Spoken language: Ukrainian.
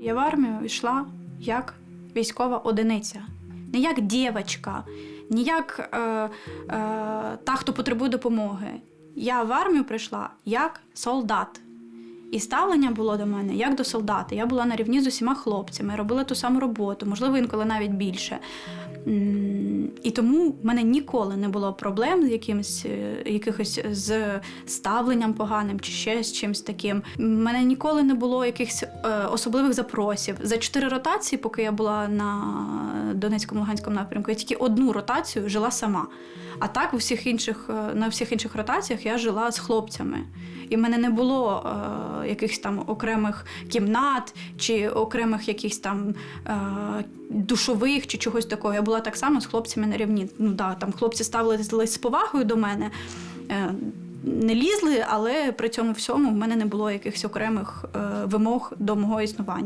Я в армію йшла як військова одиниця, не як дівчинка, не як е, е, та, хто потребує допомоги. Я в армію прийшла як солдат. І ставлення було до мене як до солдата. Я була на рівні з усіма хлопцями, робила ту саму роботу, можливо, інколи навіть більше. І тому в мене ніколи не було проблем з якимось, е, якихось з ставленням поганим чи ще з чимось таким. У мене ніколи не було якихось е, особливих запросів. За чотири ротації, поки я була на Донецькому Луганському напрямку, я тільки одну ротацію жила сама. А так у всіх інших, е, на всіх інших ротаціях я жила з хлопцями. І в мене не було е, якихось там окремих кімнат чи окремих якихось там е, душових чи чогось такого. Я була так само з хлопцями на рівні. Ну да, там хлопці ставились з повагою до мене. Е, не лізли, але при цьому всьому в мене не було якихось окремих е, вимог до мого існування.